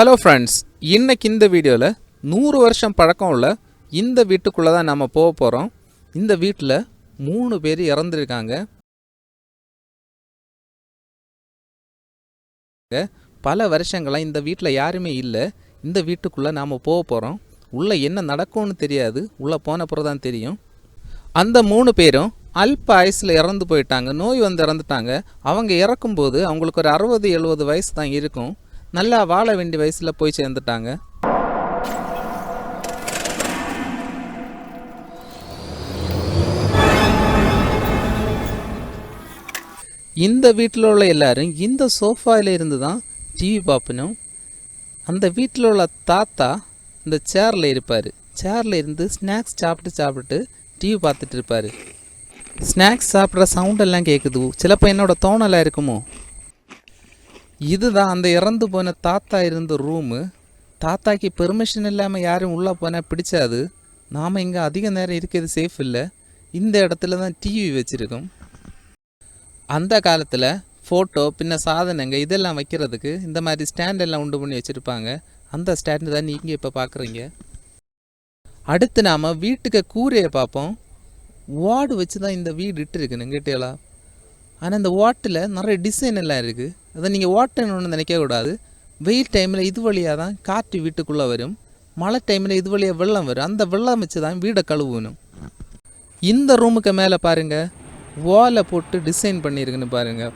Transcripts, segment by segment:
Hello friends இன்றைக்கி இந்த வீடியோவில் நூறு வருஷம் பழக்கம் உள்ள இந்த வீட்டுக்குள்ளே தான் நம்ம போக போகிறோம் இந்த வீட்டில் மூணு பேர் இறந்துருக்காங்க. பல வருஷங்களாக இந்த வீட்டில் யாருமே இல்லை. இந்த வீட்டுக்குள்ளே நாம் போக போகிறோம் உள்ளே என்ன நடக்கும்னு தெரியாது. உள்ளே போன பிறகு தான் தெரியும். அந்த மூணு பேரும் அல்ப ஆயுசில் இறந்து போயிட்டாங்க. நோய் வந்து இறந்துட்டாங்க. அவங்க இறக்கும்போது அவங்களுக்கு ஒரு அறுபது எழுபது வயசு தான் இருக்கும். நல்லா வாழ வேண்டிய வயசில் போய் சேர்ந்துட்டாங்க. இந்த வீட்டில் உள்ள எல்லாரும் இந்த சோஃபாவில் இருந்து தான் டிவி பார்ப்பணும். அந்த வீட்டில் உள்ள தாத்தா இந்த சேரில் இருப்பார். சேரில் இருந்து ஸ்நாக்ஸ் சாப்பிட்டு சாப்பிட்டு டிவி பார்த்துட்டு இருப்பார். ஸ்நாக்ஸ் சாப்பிட்ற சவுண்டெல்லாம் கேட்குது சிலப்போ என்னோட தோணலாக இருக்குமோ? இதுதான் அந்த இறந்து போன தாத்தா இருந்த ரூமு தாத்தாக்கு பெர்மிஷன் இல்லாமல் யாரும் உள்ளே போனால் பிடிச்சாது. நாம் இங்கே அதிக நேரம் இருக்கிறது சேஃப் இல்லை. இந்த இடத்துல தான் டிவி வச்சுருக்கோம். அந்த காலத்தில் ஃபோட்டோ பின்ன சாதனங்க இதெல்லாம் வைக்கிறதுக்கு இந்த மாதிரி ஸ்டாண்ட் எல்லாம் உண்டு பண்ணி வச்சுருப்பாங்க. அந்த ஸ்டாண்டு தான் நீங்கள் இப்போ பார்க்குறீங்க அடுத்து நாம் வீட்டுக்கு கூரையை பார்ப்போம். வார்டு வச்சு தான் இந்த வீடு இட்டுருக்குன்னு கேட்டீங்களா? ஆனால் இந்த வாட்டில் நிறைய டிசைன் எல்லாம் இருக்குது அதை நீங்கள் வாட்டுன்னு ஒன்று நினைக்கக்கூடாது. வெயில் டைமில் இது வழியாக தான் காற்று வீட்டுக்குள்ளே வரும். மழை டைமில் இது வழியாக வெள்ளம் வரும். அந்த வெள்ளம் வச்சு தான் வீடை கழுவணும். இந்த ரூமுக்கு மேலே பாருங்கள் ஓலை போட்டு டிசைன் பண்ணியிருக்குன்னு பாருங்கள்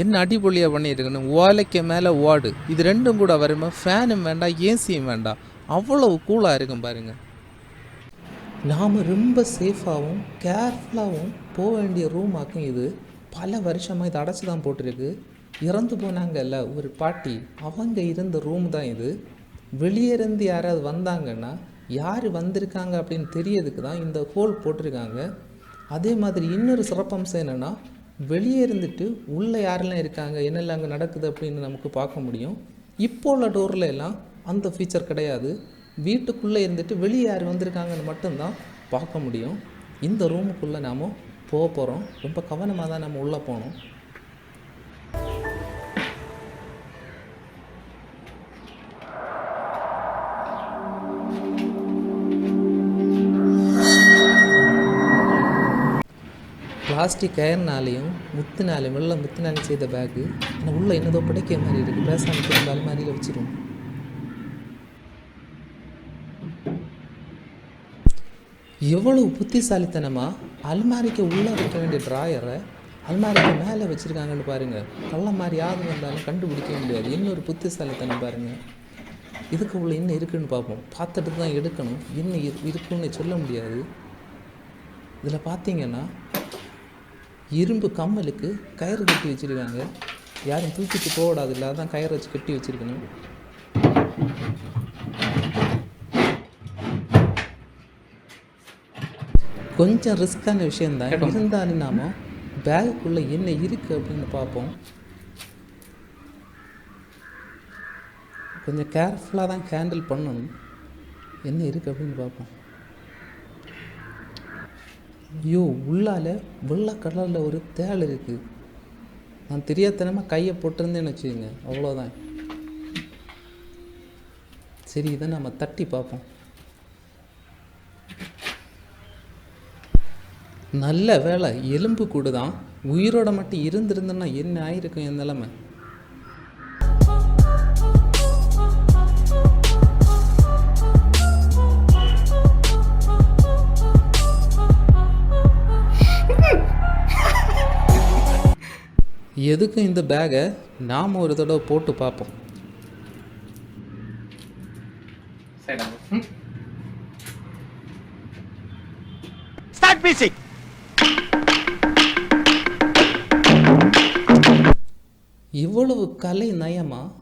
என்ன அடிப்பொழியாக பண்ணியிருக்குன்னு. ஓலைக்கு மேலே ஓடு இது ரெண்டும் கூட வருமா ஃபேனும் வேண்டாம் ஏசியும் வேண்டாம். அவ்வளவு கூலாக இருக்கும் பாருங்கள் நாம் ரொம்ப சேஃபாகவும் கேர்ஃபுல்லாகவும் போக வேண்டிய ரூமாக்கும் இது. பல வருஷமாக இது அடைச்சி தான் போட்டிருக்கு. இறந்து போனாங்கல்ல ஒரு பாட்டி. அவங்க இருந்த ரூம் தான் இது. வெளியே இருந்து யாராவது வந்தாங்கன்னா யார் வந்திருக்காங்க அப்படின்னு தெரியறதுக்கு தான் இந்த ஹோல் போட்டிருக்காங்க. அதே மாதிரி இன்னொரு சிறப்பம்சம் என்னென்னா வெளியே இருந்துட்டு உள்ளே யாரெல்லாம் இருக்காங்க என்னெல்லாம் அங்கே நடக்குது அப்படின்னு நமக்கு பார்க்க முடியும். இப்போ உள்ள டோரில் எல்லாம் அந்த ஃபீச்சர் கிடையாது. வீட்டுக்குள்ளே இருந்துட்டு வெளியே யார் வந்திருக்காங்கன்னு மட்டும்தான் பார்க்க முடியும். இந்த ரூமுக்குள்ளே நாம் போக போகிறோம் ரொம்ப கவனமாக தான் நம்ம உள்ளே போகணும். பிளாஸ்டிக் கயர்னாலையும் முத்துனாலையும் வெள்ளை முத்துனாலையும் செய்த பேக்கு ஆனால் உள்ளே என்னதோ பிடிக்கிற மாதிரி இருக்குது பேசாமல் திரும்ப அலமாரியில் வச்சிரும் எவ்வளவு புத்திசாலித்தனமாக அல்மாரிக்கு உள்ளே வைக்க வேண்டிய ட்ராயரை அல்மாரிக்கு மேலே வச்சுருக்காங்கன்னு பாருங்கள் கள்ள மாதிரி யாரு வந்தாலும் கண்டுபிடிக்க முடியாது. இன்னொரு புத்திசாலித்தனம் பாருங்கள் இதுக்கு உள்ள என்ன இருக்குன்னு பார்ப்போம். பார்த்துட்டு தான் எடுக்கணும். என்ன இரு- இருக்குன்னு சொல்ல முடியாது. இதில் பார்த்தீங்கன்னா இரும்பு கம்மலுக்கு கயிறு கட்டி வச்சுருக்காங்க. யாரும் தூக்கிட்டு போகக்கூடாது. இல்லாத தான் கயிறு வச்சு கட்டி வச்சுருக்கணும். கொஞ்சம் ரிஸ்க்கான விஷயந்தான் இருந்தாலும் நாம பேகுக்குள்ளே என்ன இருக்குது அப்படின்னு பார்ப்போம். கொஞ்சம் கேர்ஃபுல்லாக தான் ஹேண்டில் பண்ணணும். என்ன இருக்குது அப்படின்னு பார்ப்போம். ஐயோ உள்ளால வெள்ளை கலரில் ஒரு தேள் இருக்குது நான் தெரியாதனமாக கையை போட்டிருந்தேன்னு வச்சுக்கோங்க. அவ்வளோதான் சரி இதை நம்ம தட்டி பார்ப்போம். நல்ல வேலை எலும்பு கூடு தான் உயிரோட மட்டும் இருந்திருந்தேன்னா என்ன ஆயிருக்கும் என் நிலைமை? எதுக்கும் இந்த பேகை? நாம் ஒரு தடவை போட்டு பார்ப்போம். Start music. இவ்வளவு கலை நயமாக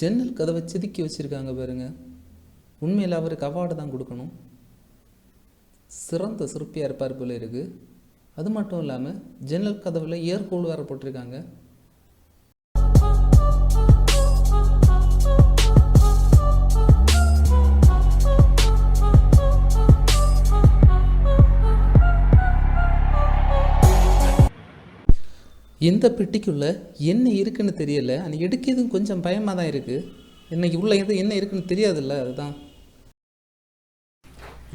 ஜன்னல் கதவை செதுக்கி வச்சுருக்காங்க பாருங்க. உண்மையில் அவருக்கு அவார்டு தான் கொடுக்கணும். சிறந்த சிற்பியாக இருப்பார் போல இருக்குது அது மட்டும் இல்லாமல் ஜன்னல் கதவில் ஏர்கோல் வேறு போட்டிருக்காங்க. எந்த பெட்டிக்குள்ளே என்ன இருக்குன்னு தெரியல. ஆனால் எடுக்கிறதும் கொஞ்சம் பயமாக தான் இருக்குது இன்றைக்கி உள்ள எது என்ன இருக்குன்னு தெரியாதுல்ல அதுதான்.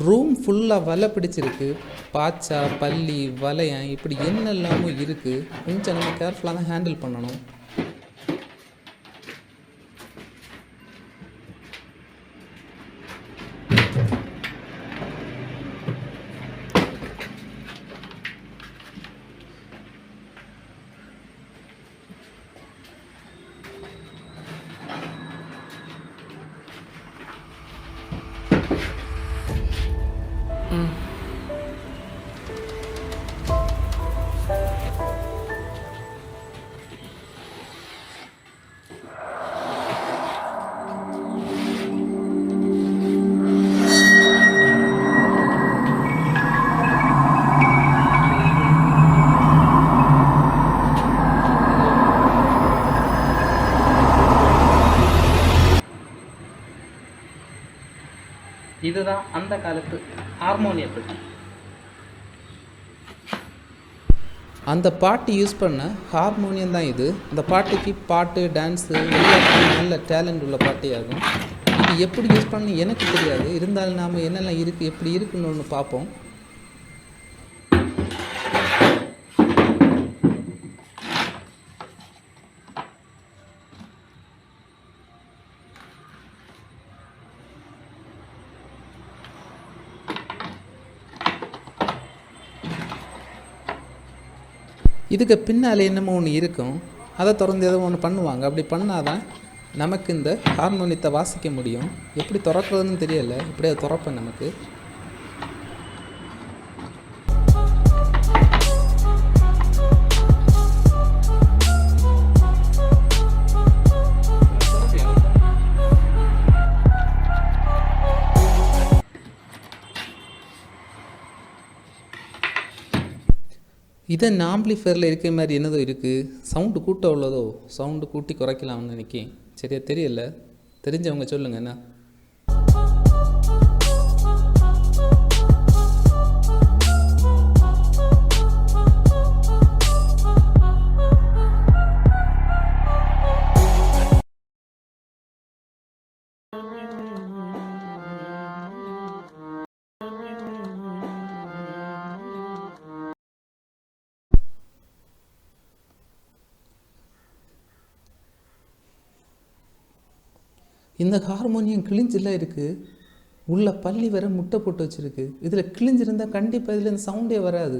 ரூம் ஃபுல்லாக வலை பிடிச்சிருக்கு. பாச்சா பள்ளி வலையன் இப்படி என்னெல்லாமோ இருக்குது கொஞ்சம் நம்ம கேர்ஃபுல்லாக தான் ஹேண்டில் பண்ணணும். இதுதான் அந்த காலத்து ஹார்மோனிய அந்த பாட்டு யூஸ் பண்ண ஹார்மோனியம் தான் இது. அந்த பாட்டுக்கு பாட்டு டான்ஸு எல்லாத்துக்கும் நல்ல டேலண்ட் உள்ள பாட்டே ஆகும். இது எப்படி யூஸ் பண்ண எனக்கு தெரியாது. இருந்தாலும் நாம் என்னெல்லாம் இருக்குது எப்படி இருக்குன்னு ஒன்று பார்ப்போம். இதுக்கு பின்னால் என்னமோ ஒன்று இருக்கும். அதை திறந்து ஏதோ ஒன்று பண்ணுவாங்க. அப்படி பண்ணாதான் நமக்கு இந்த ஹார்மோனியத்தை வாசிக்க முடியும். எப்படி திறக்கிறதுன்னு தெரியலை. இப்படி அதை திறப்பேன் நமக்கு. இதன் ஆம்பிளிஃபயரில் இருக்கிற மாதிரி என்னதோ இருக்குது சவுண்டு கூட்ட உள்ளதோ? சவுண்டு கூட்டி குறைக்கலாம்னு நினைக்கேன். சரியா தெரியல? தெரிஞ்சவங்க சொல்லுங்கள் என்ன? இந்த ஹார்மோனியம் கிழிஞ்சில இருக்குது உள்ள பள்ளி வர முட்டை போட்டு வச்சுருக்கு. இதில் கிழிஞ்சிருந்தால் கண்டிப்பாக இதில் இந்த சவுண்டே வராது.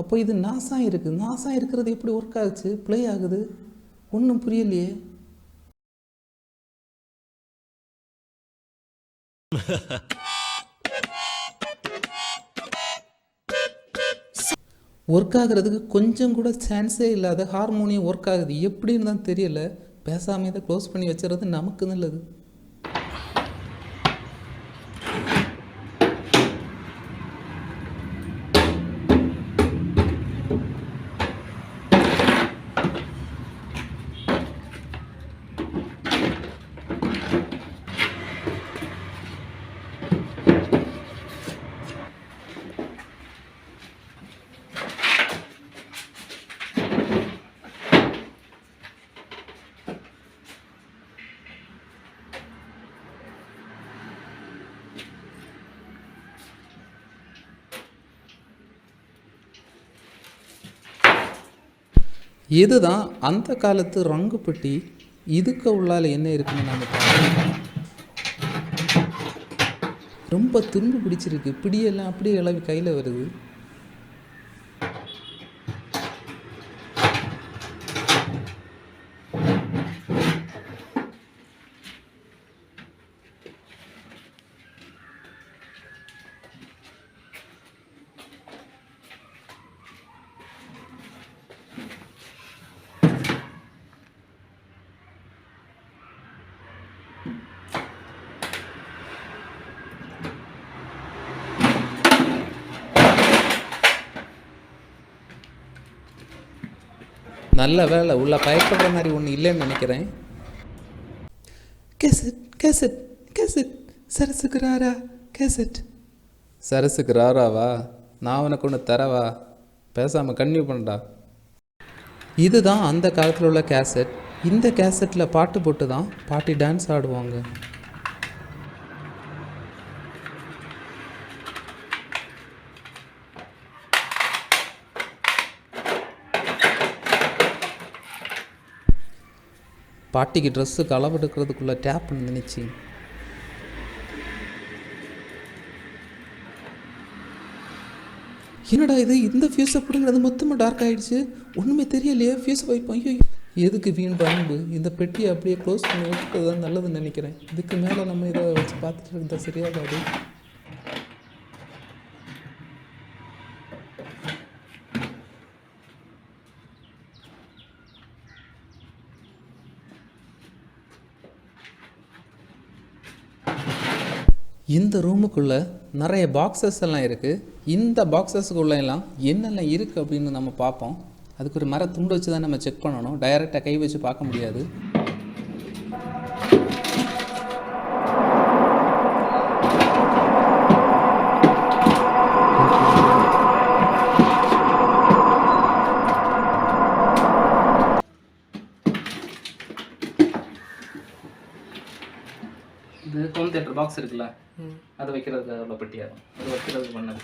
அப்போ இது நாசா இருக்குது நாசா இருக்கிறது எப்படி ஒர்க் ஆகுச்சு? ப்ளே ஆகுது. ஒன்றும் புரியலையே. ஒர்க் ஆகுறதுக்கு கொஞ்சம் கூட சான்ஸே இல்லாத ஹார்மோனியம் ஒர்க் ஆகுது. எப்படின்னு தான் தெரியல. பேசாமல் இதை க்ளோஸ் பண்ணி வச்சுறது நமக்கு நல்லது இதுதான் அந்த காலத்து ரங்கு பெட்டி இதுக்கு உள்ளால் என்ன இருக்குன்னு நம்ம பார்க்கலாம். ரொம்ப துன்பு பிடிச்சிருக்கு. பிடியெல்லாம் அப்படியே இளவி கையில் வருது. நல்ல வேலை உள்ள பயப்படுற மாதிரி ஒன்று இல்லைன்னு நினைக்கிறேன். Cassette cassette cassette சரசுக்கு Rara cassette சரசுக்கு ராராவா? நான் உனக்கு ஒன்று தரவா? பேசாமல் கன்டினியூ பண்ணடா. இதுதான் அந்த காலத்தில் உள்ள கேசட் இந்த கேசட்டில் பாட்டு போட்டு தான் பாட்டி டான்ஸ் ஆடுவாங்க. பாட்டிக்கு ட்ரெஸ்ஸு களவெடுக்கிறதுக்குள்ளே டேப்னு நினச்சி. என்னடா இது? இந்த ஃபியூஸை பிடுங்கிறது மொத்தமாக டார்க் ஆகிடுச்சு ஒன்றுமே தெரியலையே ஃபியூஸ் வைப்போம். ஐயோ எதுக்கு வீண் பண்பு? இந்த பெட்டியை அப்படியே க்ளோஸ் பண்ணி வச்சுக்கிறது தான் நல்லதுன்னு நினைக்கிறேன். இதுக்கு மேலே நம்ம இதை வச்சு பார்த்துட்டு இருந்தால் சரியாகாது. இந்த ரூமுக்குள்ளே நிறைய பாக்ஸஸ் எல்லாம் இருக்குது இந்த பாக்ஸஸ்க்குள்ள எல்லாம் என்னெல்லாம் இருக்குது அப்படின்னு நம்ம பார்ப்போம். அதுக்கு ஒரு மர துண்டு வச்சு தான் நம்ம செக் பண்ணணும். டைரெக்டாக கை வச்சு பார்க்க முடியாது. ஹோம் இருக்குல்ல அது வைக்கிறதுக்கு உள்ள பெட்டியாகும். அது வைக்கிறதுக்கு பண்ணது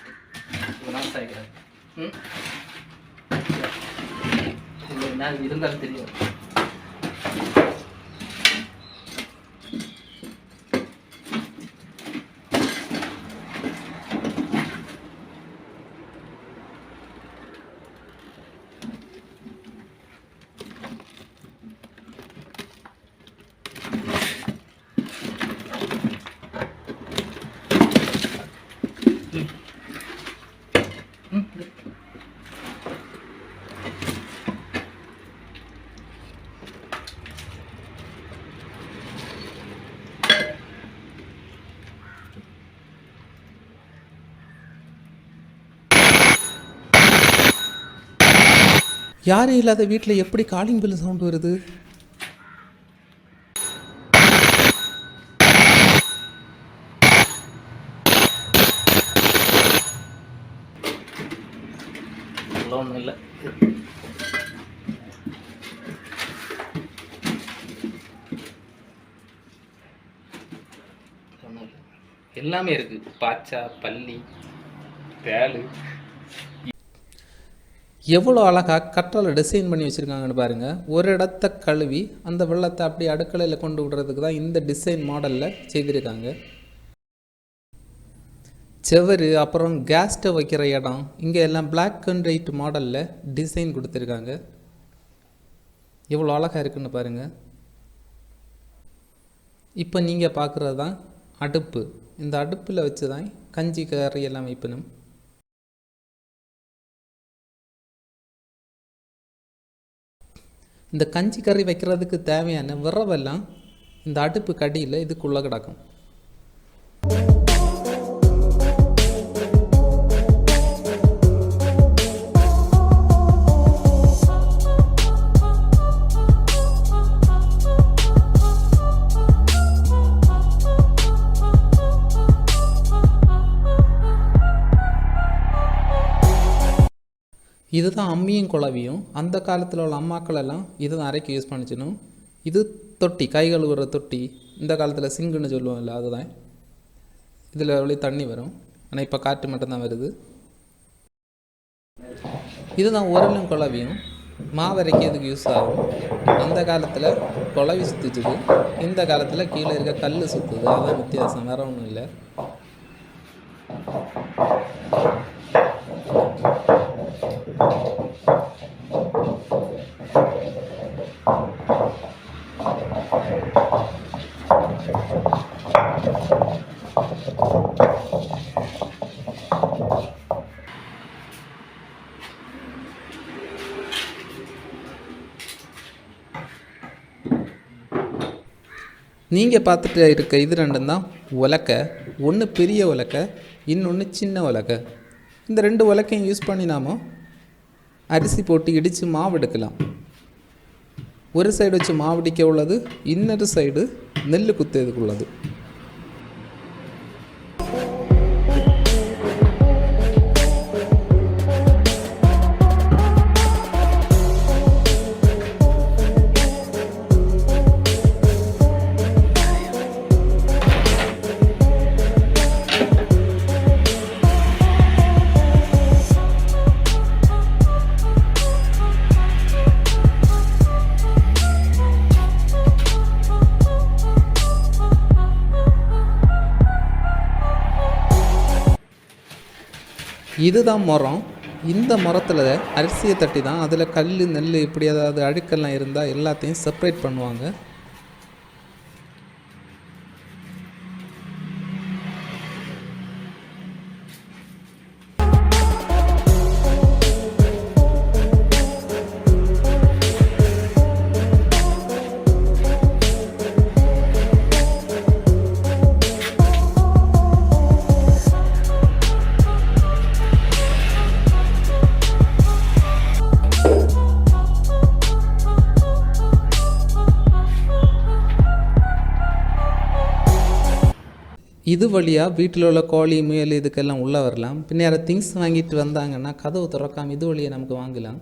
இது நாஸ் ஆகிக்கிறது ம்? இருந்தாலும் தெரியும் யாரும் இல்லாத வீட்டில் எப்படி காலிங் பில் சவுண்ட் வருது? ஒன்றும் இல்லை. எல்லாமே இருக்கு. பாச்சா பள்ளி பேலு எவ்வளோ அழகாக கற்றலை டிசைன் பண்ணி வச்சுருக்காங்கன்னு பாருங்கள் ஒரு இடத்த கழுவி அந்த வெள்ளத்தை அப்படியே அடுக்கலையில் கொண்டு விடுறதுக்கு தான் இந்த டிசைன் மாடலில் செய்திருக்காங்க. செவரு அப்புறம் கேஸ் ஸ்டவ் வைக்கிற இடம். இங்கே எல்லாம் பிளாக் அண்ட் ஒயிட் மாடலில் டிசைன் கொடுத்துருக்காங்க. எவ்வளோ அழகாக இருக்குன்னு பாருங்கள் இப்போ நீங்கள் பார்க்குறது தான் அடுப்பு. இந்த அடுப்பில் வச்சு தான் கஞ்சி கறி எல்லாம் வைப்பணும் இந்த கஞ்சி கறி வைக்கிறதுக்கு தேவையான விரவெல்லாம் இந்த அடுப்பு கடியில் இதுக்குள்ளே கிடக்கும். இதுதான் அம்மியும் குழவியும். அந்த காலத்தில் உள்ள அம்மாக்கள் எல்லாம் இதுதான் அரைக்க யூஸ் பண்ணிச்சினும் இது தொட்டி கை கழுவுற தொட்டி. இந்த காலத்தில் சிங்குன்னு சொல்லுவோம் இல்லை அதுதான். இதில் வழி தண்ணி வரும். ஆனால் இப்போ காற்று மட்டும்தான் வருது. இதுதான் உரலும் குழவியும். மாவரைக்கு இதுக்கு யூஸ் ஆகும்? அந்த காலத்தில் குழவி சுற்றிச்சுது இந்த காலத்தில் கீழே இருக்க கல் சுற்றுது அதுதான் வித்தியாசம். வேற ஒன்றும் இல்லை. நீங்கள் பார்த்துட்டு இருக்க இது ரெண்டும் தான் உலக்கை. ஒன்று பெரிய உலக்கை இன்னொன்று சின்ன உலக்கை. இந்த ரெண்டு உலக்கையும் யூஸ் பண்ணினாமோ அரிசி போட்டு இடித்து மாவு எடுக்கலாம். ஒரு சைடு வச்சு மாவடிக்க உள்ளது இன்னொரு சைடு நெல் குத்துறதுக்கு இதுதான் மரம். இந்த மரத்தில் அரிசியை தட்டி தான் அதில் கல் நெல் இப்படி ஏதாவது அழுக்கெல்லாம் இருந்தால் எல்லாத்தையும் செப்பரேட் பண்ணுவாங்க. இது வழியாக வீட்டில் உள்ள கோழி முயல் இதுக்கெல்லாம் உள்ளே வரலாம். பின்னேற திங்ஸ் வாங்கிட்டு வந்தாங்கன்னா கதவு திறக்காமல் இது வழியாக நமக்கு வாங்கலாம்.